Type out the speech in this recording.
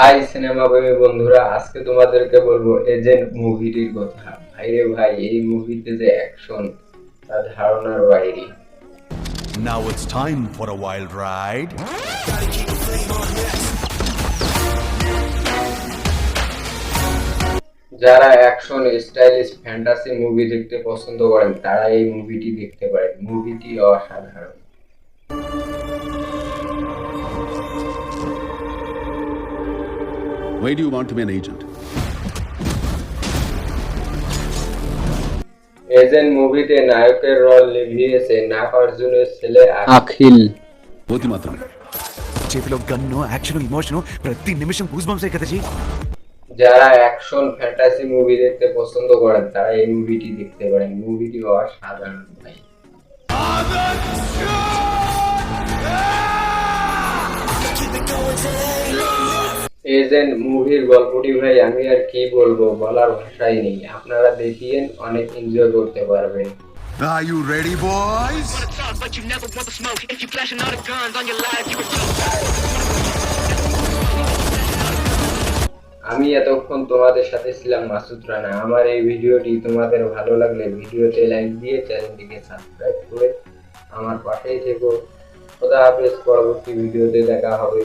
High cinema প্রেমী বন্ধুরা আজকে তোমাদেরকে বলব এজেন্ট মুভিটির কথা। ভাইরে ভাই এই মুভিতে যে অ্যাকশন তা ধারণার বাইরে। Now it's time for a wild ride. যারা অ্যাকশন স্টাইলিশ ফ্যান্টাসি মুভি দেখতে পছন্দ করেন তারা এই মুভিটি দেখতে পারেন। মুভিটি অসাধারণ। Why do you want to be an agent? Agent মুভিতে নায়কের রোল নিভিয়েছে নাগার্জুনের ছেলে আ- అఖిల్ కోతి మాత్రమే చేతిలో గన్ను యాక్షన్ ఇమోషన్ ప్రతి నిమిషం గూస్ బంప్సే కదా జీ যারা অ্যাকশন ফ্যান্টাসি মুভি দেখতে পছন্দ করেন তারা এই মুভিটি দেখতে পারেন মুভিটি অসাধারণ ভাই এজেন্ট মুভির গল্পটি ভাই আমি আর কি বলব? বলার ভাষাই নেই। আপনারা দেখিয়েন অনেক এনজয় করতে পারবেন। Are you ready, boys? আমি এতক্ষণ তোমাদের সাথে ছিলাম মাসুদ রানা। আমার এই ভিডিওটি তোমাদের ভালো লাগলে ভিডিওতে লাইক দিয়ে চ্যানেলটিকে সাবস্ক্রাইব করে আমার পাশেই থেকো। খোদা হাফেজ পরবর্তী ভিডিওতে দেখা হবে।